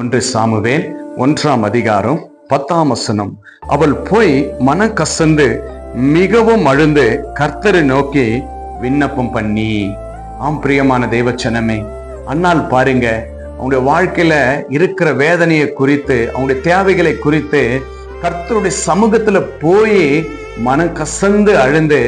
ஒன்று சாமுவேல் ஒன்றாம் அதிகாரம் பத்தாம் வசனம். அவள் போய் மன கசந்து மிகவும் அழுந்து கர்த்தரை நோக்கி விண்ணப்பம் பண்ணி. ஆம் பிரியமான தெய்வச்சனமே அன்னால் பாருங்க அவங்களுடைய வாழ்க்கையில இருக்கிற வேதனையை குறித்து அவங்களுடைய தேவைகளை குறித்து கர்த்தருடைய சமூகத்துல போய் மனம் கசந்து அழுந்து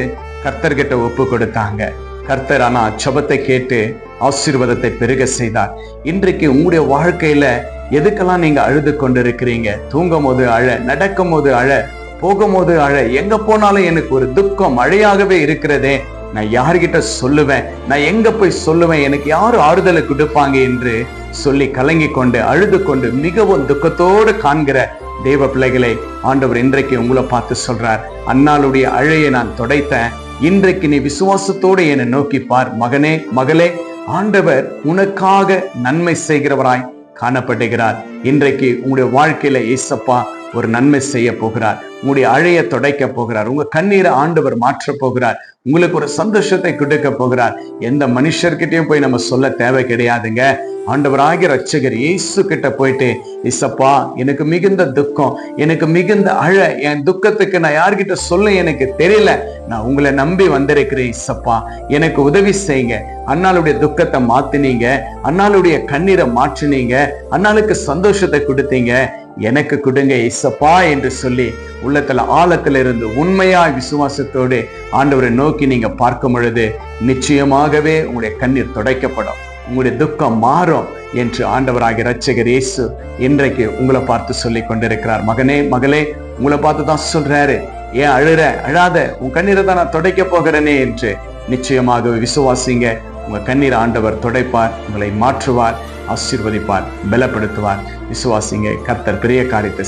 கர்த்தர்கிட்ட ஒப்பு கொடுத்தாங்க. கர்த்தர் ஆனா ஜெபத்தை கேட்டு ஆசீர்வாதத்தை பெருக செய்தார். இன்றைக்கு உங்களுடைய வாழ்க்கையில எதுக்கெல்லாம் நீங்க அழுது கொண்டிருக்கிறீங்க? தூங்கும் போது அழ நடக்கும் போது அழ போகும்போது அழ எங்க போனாலும் எனக்கு ஒரு துக்கம் மழையாகவே இருக்கிறதே. நான் யார்கிட்ட சொல்லுவேன்? நான் எங்க போய் சொல்லுவேன்? எனக்கு யாரு ஆறுதலை கொடுப்பாங்க என்று சொல்லி கலங்கி கொண்டு அழுது கொண்டு மிகவும் துக்கத்தோடு காண்கிற தேவ பிள்ளைகளை ஆண்டவர் இன்றைக்கு உங்களை பார்த்து சொல்றார். அன்னாளுடைய அழையை நான் தொடைத்தேன். இன்றைக்கு நீ விசுவாசத்தோடு என்னை நோக்கி பார். மகனே மகளே ஆண்டவர் உனக்காக நன்மை செய்கிறவராய் காணப்படுகிறார். இன்றைக்கு உங்களுடைய வாழ்க்கையில ஏசப்பா ஒரு நன்மை செய்ய போகிறார். உங்களுடைய அழைய தொடைக்க போகிறார். உங்க கண்ணீரை ஆண்டவர் மாற்ற போகிறார். உங்களுக்கு ஒரு சந்தோஷத்தை கொடுக்க போகிறார். எந்த மனுஷர்கிட்டயும் போய் நம்ம சொல்ல தேவை கிடையாதுங்க. ஆண்டவராகிய ரட்சகர் இயேசு கிட்ட போயிட்டு இசப்பா எனக்கு மிகுந்த துக்கம் எனக்கு மிகுந்த அழ என் துக்கத்துக்கு நான் யார்கிட்ட சொல்ல எனக்கு தெரியல. நான் உங்களை நம்பி வந்திருக்கிறேன் இசப்பா. எனக்கு உதவி செய்யுங்க. அண்ணாளுடைய துக்கத்தை மாத்தினீங்க. அண்ணாளுடைய கண்ணீரை மாற்றினீங்க. அண்ணாளுக்கு சந்தோஷத்தை கொடுத்தீங்க. எனக்கு கொடுங்க இசப்பா என்று சொல்லி உள்ளத்துல ஆழத்துல இருந்து உண்மையாய் விசுவாசத்தோடு ஆண்டவரை நோக்கி நீங்க பார்க்கும் பொழுது நிச்சயமாகவே உங்களுடைய கண்ணீர் துடைக்கப்படும். உங்களுடைய துக்கம் மாறும் என்று ஆண்டவராகிய ரட்சகர் இயேசு இன்றைக்கு உங்களை பார்த்து சொல்லி கொண்டிருக்கிறார். மகனே மகளே உங்களை பார்த்து தான் சொல்றாரு. ஏன் அழுற? அழாத. உன் கண்ணீரை தான் நான் துடைக்க போகிறேனே என்று நிச்சயமாக விசுவாசிங்க. உங்க கண்ணீர் ஆண்டவர் துடைப்பார் உங்களை மாற்றுவார். ஆசீர்வதிப்பார் பலப்படுத்துவார். விசுவாசிங்க கர்த்தர் பெரிய காரியத்தை